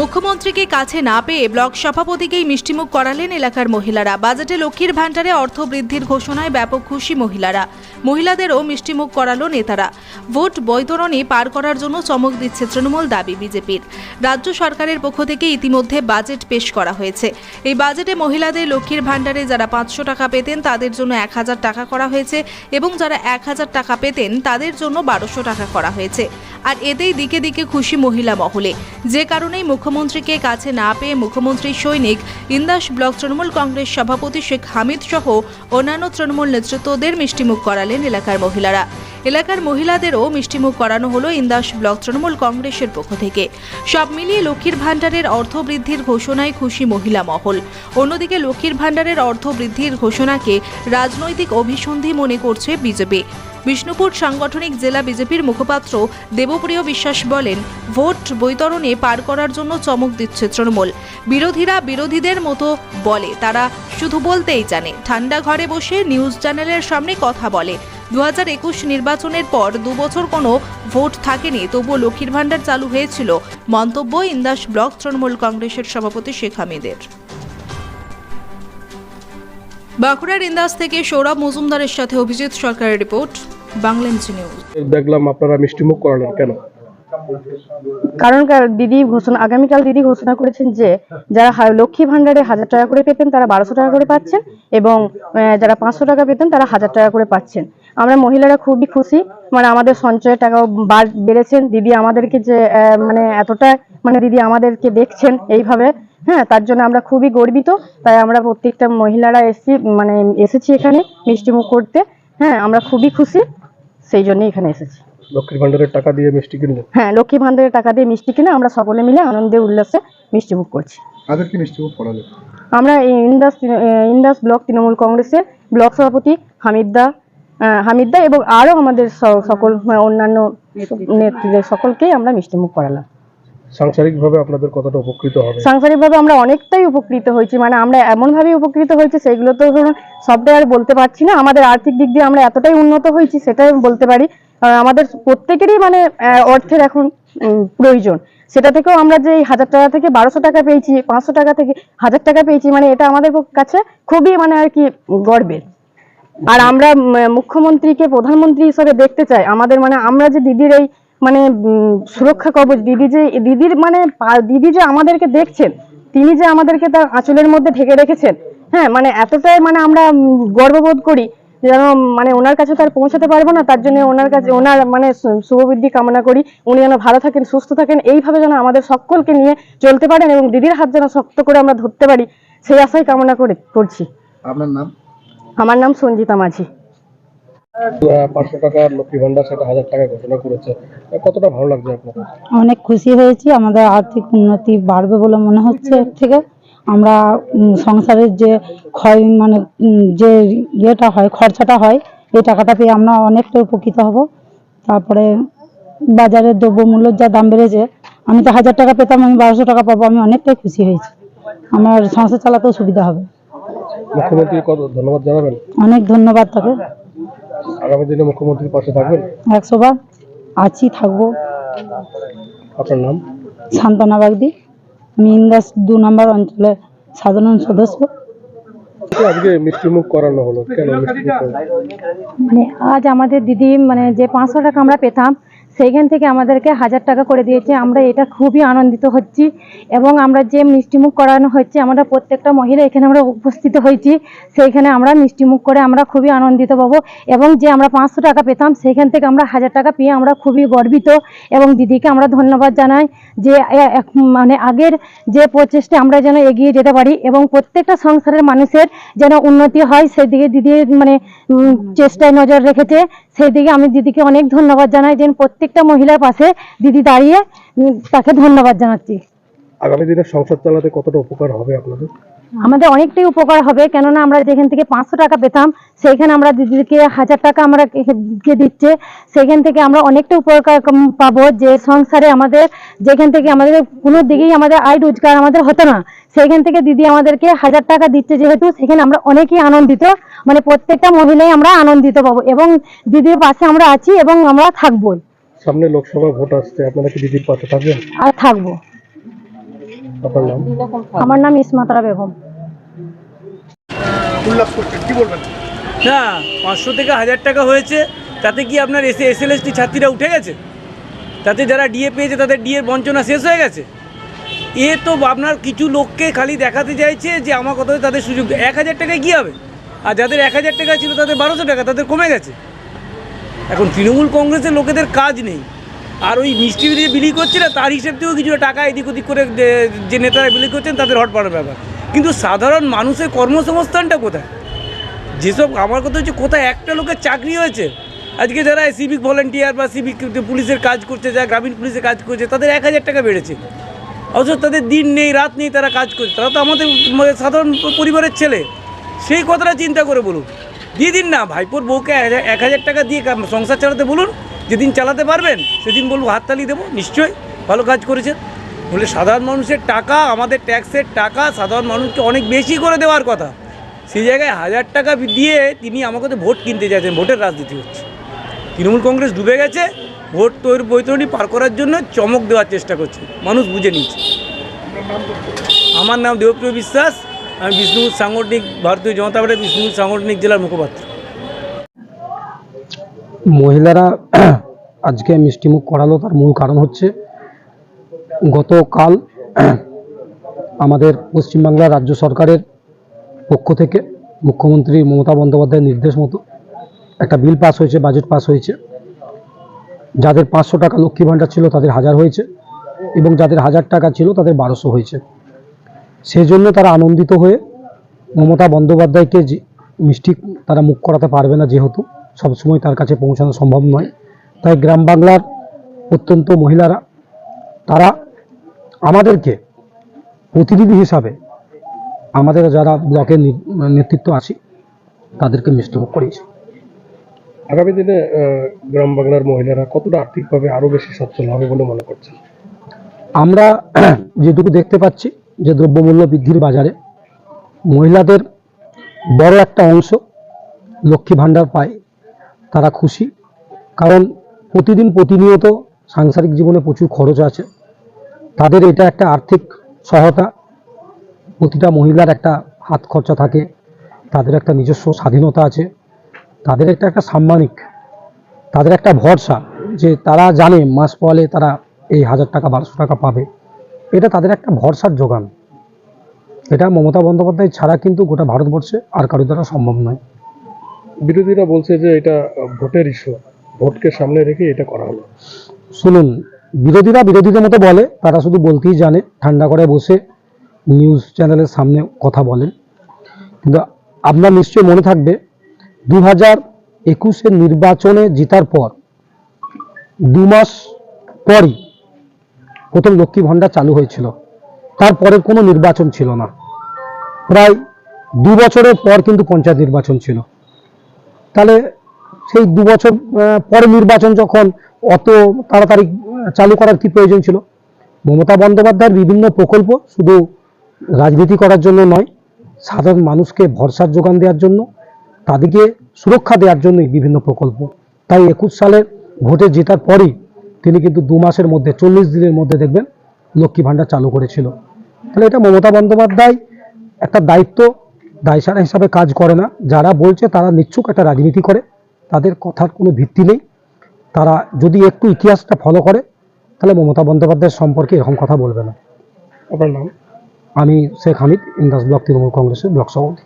মুখ্যমন্ত্রীকে কাছে না পেয়ে ব্লক সভাপতিকেই মিষ্টিমুখ করালেন এলাকার মহিলারা। বাজেটে লক্ষ্মীর ভাণ্ডারে অর্থ বৃদ্ধির ঘোষণায় ব্যাপক খুশি মহিলারা। মহিলাদেরও মিষ্টিমুখ করালো নেতারা। ভোট বৈতরণী পার করার জন্য চমক দিচ্ছে তৃণমূল দাবি বিজেপির। রাজ্য সরকারের পক্ষ থেকে ইতিমধ্যে বাজেট পেশ করা হয়েছে। এই বাজেটে মহিলাদের লক্ষ্মীর ভাণ্ডারে যারা পাঁচশো টাকা পেতেন, তাদের জন্য এক হাজার টাকা করা হয়েছে এবং যারা এক হাজার টাকা পেতেন, তাদের জন্য বারোশো টাকা করা হয়েছে। আর এতেই দিকে দিকে খুশি মহিলা মহলে। যে কারণেই মুখ্যমন্ত্রীকে কাছে না পেয়ে মুখ্যমন্ত্রী সৈনিক ইন্দাস ব্লক তৃণমূল কংগ্রেস সভাপতি শেখ হামিদ সহ অন্যান্য তৃণমূল নেতৃত্বদের মিষ্টিমুখ করালেন এলাকার মহিলারা। এলাকার মহিলাদেরও মিষ্টিমুখ করানো হলো ইন্দাস ব্লক তৃণমূল কংগ্রেসের পক্ষ থেকে। সব মিলিয়ে লক্ষ্মীর ভাণ্ডারের অর্থ বৃদ্ধির ঘোষণায় খুশি মহিলা মহল। অন্যদিকে লক্ষ্মীর ভাণ্ডারের অর্থ বৃদ্ধির ঘোষণাকে রাজনৈতিক অভিসন্ধি মনে করছে বিজেপি। বিষ্ণুপুর সাংগঠনিক জেলা বিজেপির মুখপাত্র দেবপ্রিয় বিশ্বাস বলেন, ভোট বৈতরণে পার করার জন্য চমক দিচ্ছে তৃণমূল। বিরোধীরা বিরোধীদের মতো বলে, তারা শুধু বলতেই জানে, ঠান্ডা ঘরে বসে নিউজ চ্যানেলের সামনে কথা বলে। দু নির্বাচনের পর দুবছর কোনো ভোট থাকেনি, তবুও লক্ষ্মীর ভাণ্ডার চালু হয়েছিল। মন্তব্য ইন্দাস ব্লক তৃণমূল কংগ্রেসের সভাপতি শেখ হামিদের। বাঁকুড়ার ইন্দাস থেকে সৌরভ মজুমদারের সাথে অভিজিৎ সরকারের রিপোর্ট বাংলাদেশ নিউজ। দেখলাম আপনারা মিষ্টিমুখ করালেন কেন? কারণ দিদি ঘোষণা আগামীকাল দিদি ঘোষণা করেছেন যে যারা লক্ষ্মী ভান্ডারে হাজার টাকা করে পেতেন তারা বারোশো টাকা করে পাচ্ছেন এবং আহ, যারা পাঁচশো টাকা পেতেন তারা হাজার টাকা করে পাচ্ছেন। আমরা মহিলারা খুবই খুশি মানে আমাদের সঞ্চয়ের টাকাও বাড়- বেড়েছেন। দিদি আমাদেরকে যে আহ, মানে এতটা মানে দিদি আমাদেরকে দেখছেন এইভাবে। হ্যাঁ তার জন্য আমরা খুবই গর্বিত। তাই আমরা প্রত্যেকটা মহিলারা এসেছি মানে এসেছি এখানে মিষ্টিমুখ করতে। হ্যাঁ আমরা খুবই খুশি সেই জন্যই এখানে এসেছি। লক্ষ্মীর ভান্ডারের টাকা দিয়ে মিষ্টি হ্যাঁ লক্ষ্মী ভান্ডারের টাকা দিয়ে মিষ্টি কিনে আমরা সকলে মিলে আনন্দে উল্লাসে মিষ্টি মুখ করছি তাদেরকে মিষ্টিমুখ আমরা এই ইন্দাস ব্লক তৃণমূল কংগ্রেসের ব্লক সভাপতি হামিদদা আহ, হামিদদা এবং আরও আমাদের সকল অন্যান্য নেতৃত্বের সকলকেই আমরা মিষ্টি মুখ করালাম। সাংসারিকভাবে আপনাদের কতটা উপকৃত হবে? সাংসারিকভাবে আমরা অনেকটাই উপকৃত হয়েছি মানে আমরা এমনভাবে উপকৃত হয়েছি, সেগুলো তো ধরুন সবটাই আর বলতে পারছি না। আমাদের আর্থিক দিক দিয়ে আমরা এতটাই উন্নত হয়েছি, সেটাই বলতে পারি। আমাদের প্রত্যেকেরই মানে অর্থের এখন প্রয়োজন। সেটা থেকেও আমরা যে হাজার টাকা থেকে বারোশো টাকা পেয়েছি, পাঁচশো টাকা থেকে হাজার টাকা পেয়েছি মানে এটা আমাদের কাছে খুবই মানে আর কি গর্বের। আর আমরা মুখ্যমন্ত্রীকে প্রধানমন্ত্রী হিসেবে দেখতে চাই। আমাদের মানে আমরা যে দিদির এই মানে সুরক্ষা কবচ দিদি যে দিদির মানে দিদি যে আমাদেরকে দেখছেন তিনি যে আমাদেরকে তার আঁচলের মধ্যে ঢেকে রেখেছেন হ্যাঁ মানে এতটাই মানে আমরা গর্ববোধ করি যেন মানে ওনার কাছে তো আর পৌঁছাতে পারব না তার জন্য ওনার কাছে ওনার মানে শুভবৃদ্ধি কামনা করি উনি যেন ভালো থাকেন সুস্থ থাকেন এইভাবে যেন আমাদের সকলকে নিয়ে চলতে পারেন এবং দিদির হাত যেন শক্ত করে আমরা ধরতে পারি সেই আশাই কামনা করে করছি। আপনার নাম? আমার নাম সঞ্জিতা মাঝি। পাঁচশো টাকা লক্ষ্মী ভান্ডার সেটা হাজার টাকা ঘোষণা করেছে। কতটা ভালো লাগছে আপনাদের অনেক খুশি হয়েছি আমাদের আর্থিক উন্নতি বাড়বে বলে মনে হচ্ছে এর থেকে। আমরা সংসারের যে ক্ষয় মানে যে ইয়েটা হয় খরচাটা হয় এই টাকাটা পেয়ে আমরা অনেকটা উপকৃত হব। তারপরে বাজারের দ্রব্যমূল্যের যা দাম বেড়েছে আমি তো হাজার টাকা পেতাম আমি বারোশো টাকা পাবো আমি অনেকটাই খুশি হয়েছি। আমার সংসার চালাতেও সুবিধা হবে। মুখ্যমন্ত্রী কত ধন্যবাদ জানাবেন? অনেক ধন্যবাদ তাকে। আগামী দিনে মুখ্যমন্ত্রীর পাশে থাকবেন? একশো বার আছি থাকব। আপনার নাম? সান্তনা বাগদি। আমি ইন্দাস দু নম্বর অঞ্চলের সাধারণ সদস্য। আজকে মিষ্টিমুখ করানো হলো। কেন মানে আজ আমাদের দিদি মানে যে পাঁচশো টাকা আমরা পেতাম সেইখান থেকে আমাদেরকে হাজার টাকা করে দিয়েছে। আমরা এটা খুবই আনন্দিত হচ্ছি এবং আমরা যে মিষ্টিমুখ করানো হচ্ছে আমরা প্রত্যেকটা মহিলা এখানে আমরা উপস্থিত হয়েছি। সেইখানে আমরা মিষ্টিমুখ করে আমরা খুবই আনন্দিত পাবো এবং যে আমরা পাঁচশো টাকা পেতাম সেইখান থেকে আমরা হাজার টাকা পেয়ে আমরা খুবই গর্বিত এবং দিদিকে আমরা ধন্যবাদ জানাই যে মানে আগের যে প্রচেষ্টা আমরা যেন এগিয়ে যেতে পারি এবং প্রত্যেকটা সংসারের মানুষের যেন উন্নতি হয় সেদিকে দিদি মানে চেষ্টায় নজর রেখেছে। সেই দিকে আমি দিদিকে অনেক ধন্যবাদ জানাই যেন যে প্রত্যেকটা মহিলার পাশে দিদি দাঁড়িয়ে তাকে ধন্যবাদ জানাচ্ছি। আগামী দিনে সংসার চালাতে কতটা উপকার হবে আপনাদের? আমাদের অনেকটাই উপকার হবে কেননা আমরা যেখান থেকে পাঁচশো টাকা পেতাম সেইখানে আমরা দিদিকে হাজার টাকা আমরা কে দিচ্ছে সেখান থেকে আমরা অনেকটা উপকার পাবো যে সংসারে আমাদের যেখান থেকে আমাদের কোনো দিকেই আমাদের আয় রোজগার আমাদের হতো না সেইখান থেকে দিদি আমাদেরকে হাজার টাকা দিচ্ছে যেহেতু সেখানে আমরা অনেকই আনন্দিত মানে প্রত্যেকটা মহিলাই আমরা আনন্দিত পাবো এবং দিদির পাশে আমরা আছি এবং আমরা থাকবোই। সামনে লোকসভা ভোট আসছে আপনারা কি দিদির পাশে থাকবেন? আর থাকব। আপনার নাম? আমার নাম ইসমাতারা বেগম। না পাঁচশো থেকে হাজার টাকা হয়েছে তাতে কি আপনার এসে এস এল এসটি ছাত্রীরা উঠে গেছে? তাতে যারা ডিএ পেয়েছে তাদের ডিএর বঞ্চনা শেষ হয়ে গেছে? এ তো আপনার কিছু লোককে খালি দেখাতে চাইছে যে আমার কথা তাদের সুযোগ এক হাজার টাকায় কী হবে? আর যাদের এক হাজার টাকা ছিল তাদের বারোশো টাকা তাদের কমে গেছে। এখন তৃণমূল কংগ্রেসের লোকেদের কাজ নেই। আর ওই মিষ্টি দিয়ে বিলি করছে না তার হিসেব থেকেও কিছুটা টাকা এদিক ওদিক করে যে- নেতারা বিলি করছেন, তাদের হট পাড়ার ব্যাপার। কিন্তু সাধারণ মানুষের কর্মসংস্থানটা কোথায়? যেসব, আমার কথা হচ্ছে কোথায় একটা লোকের চাকরি হয়েছে? আজকে যারা সিভিক ভলেন্টিয়ার বা সিভিক পুলিশের কাজ করছে, যারা গ্রামীণ পুলিশের কাজ করছে, তাদের এক হাজার টাকা বেড়েছে। অথচ তাদের দিন নেই, রাত নেই তারা কাজ করছে। তারা তো আমাদের সাধারণ পরিবারের ছেলে। সেই কথাটা চিন্তা করে বলুন। দিয়ে দিন না, ভাইপোর বউকে এক হাজার- টাকা দিয়ে সংসার চালাতে বলুন, যেদিন চালাতে পারবেন, সেদিন বলব হাততালি দেবো, নিশ্চয়ই ভালো কাজ করেছেন। বলে সাধারণ মানুষের টাকা, আমাদের ট্যাক্সের টাকা, সাধারণ মানুষকে অনেক বেশি করে দেওয়ার কথা। সেই জায়গায় হাজার টাকা দিয়ে তিনি আমাকে তো ভোট কিনতে চাইছেন, ভোটের রাজনীতি হচ্ছে। তৃণমূল কংগ্রেস ডুবে গেছে, ভোট তৈরি বৈতরণী পার করার জন্য চমক দেওয়ার চেষ্টা করছে, মানুষ বুঝে নিচ্ছে। আমার নাম দেবপ্রিয় বিশ্বাস আমি বিষ্ণুপুর সাংগঠনিক, ভারতীয় জনতা পার্টির বিষ্ণুপুর সাংগঠনিক জেলার মুখপাত্র। মহিলারা আজকে মিষ্টিমুখ করালো, তার মূল কারণ হচ্ছে গতকাল আমাদের পশ্চিমবাংলা রাজ্য সরকারের পক্ষ থেকে মুখ্যমন্ত্রী মমতা বন্দ্যোপাধ্যায়ের নির্দেশ মতো একটা বিল পাস হয়েছে, বাজেট পাস হয়েছে। যাদের পাঁচশো টাকা লক্ষ্মী ভাণ্ডার ছিল, তাদের হাজার হয়েছে এবং যাদের হাজার টাকা ছিল, তাদের বারোশো হয়েছে। সেই জন্য তারা আনন্দিত হয়ে মমতা বন্দ্যোপাধ্যায়কে যে মিষ্টি তারা মুখ করাতে পারবে না যেহেতু সবসময় তার কাছে পৌঁছানো সম্ভব নয়। তাই গ্রাম বাংলার অত্যন্ত মহিলারা তারা আমাদেরকে প্রতিনিধি হিসাবে আমাদের যারা ব্লকের নেতৃত্ব আছি তাদেরকে মিষ্টিমুখ করিয়েছে। আগামী দিনে গ্রাম বাংলার মহিলারা কতটা আর্থিকভাবে আরও বেশি সচ্ছল হবে বলে মনে করছেন? আমরা যেটুকু দেখতে পাচ্ছি যে দ্রব্যমূল্য বৃদ্ধির বাজারে মহিলাদের বড় একটা অংশ লক্ষ্মী ভাণ্ডার পায়, তারা খুশি। কারণ প্রতিদিন প্রতিনিয়ত সাংসারিক জীবনে প্রচুর খরচ আছে। তাদের এটা একটা আর্থিক সহায়তা। প্রতিটা মহিলার একটা হাত খরচা থাকে, তাদের একটা নিজস্ব স্বাধীনতা আছে, তাদের একটা একটা সাম্মানিক, তাদের একটা ভরসা যে তারা জানে মাস পলে তারা এই হাজার টাকা, বারোশো টাকা পাবে। এটা তাদের একটা ভরসার যোগান। এটা মমতা বন্দ্যোপাধ্যায় ছাড়া কিন্তু গোটা ভারতবর্ষে আর কারও দ্বারা সম্ভব নয়। বিরোধীরা বলছে যে এটা ভোটের ইস্যু ভোটকে সামনে রেখে এটা করা হলো। শুনুন বিরোধীরা বিরোধীদের মতো বলে তারা শুধু বলতেই জানে ঠান্ডা করে বসে নিউজ চ্যানেলের সামনে কথা বলেন কিন্তু আপনার নিশ্চয়ই মনে থাকবে দু হাজার একুশের নির্বাচনে জেতার পর দু মাস পরই প্রথম লক্ষ্মী ভাণ্ডার চালু হয়েছিল। তারপরের কোনো নির্বাচন ছিল না। প্রায় দু বছরের পর কিন্তু পঞ্চায়েত নির্বাচন ছিল। তাহলে সেই দু বছর পরে নির্বাচন যখন অত তাড়াতাড়ি চালু করার কি প্রয়োজন ছিল? মমতা বন্দ্যোপাধ্যায়ের বিভিন্ন প্রকল্প শুধু রাজনীতি করার জন্য নয়, সাধারণ মানুষকে ভরসার যোগান দেওয়ার জন্য, তাদেরকে সুরক্ষা দেওয়ার জন্যই বিভিন্ন প্রকল্প। তাই একুশ সালের ভোটে জেতার পরেই তিনি কিন্তু দু মাসের মধ্যে চল্লিশ দিনের মধ্যে দেখবেন লক্ষ্মী ভাণ্ডার চালু করেছিল। তাহলে এটা মমতা বন্দ্যোপাধ্যায় একটা দায়িত্ব দায়সারা হিসাবে কাজ করে না। যারা বলছে তারা নিচ্ছুক একটা রাজনীতি করে তাদের কথার কোনো ভিত্তি নেই। তারা যদি একটু ইতিহাসটা ফলো করে তাহলে মমতা বন্দ্যোপাধ্যায়ের সম্পর্কে এরকম কথা বলবে না। আপনার নাম? আমি শেখ হামিদ ইন্দাস ব্লক তৃণমূল কংগ্রেসের ব্লক সভাপতি।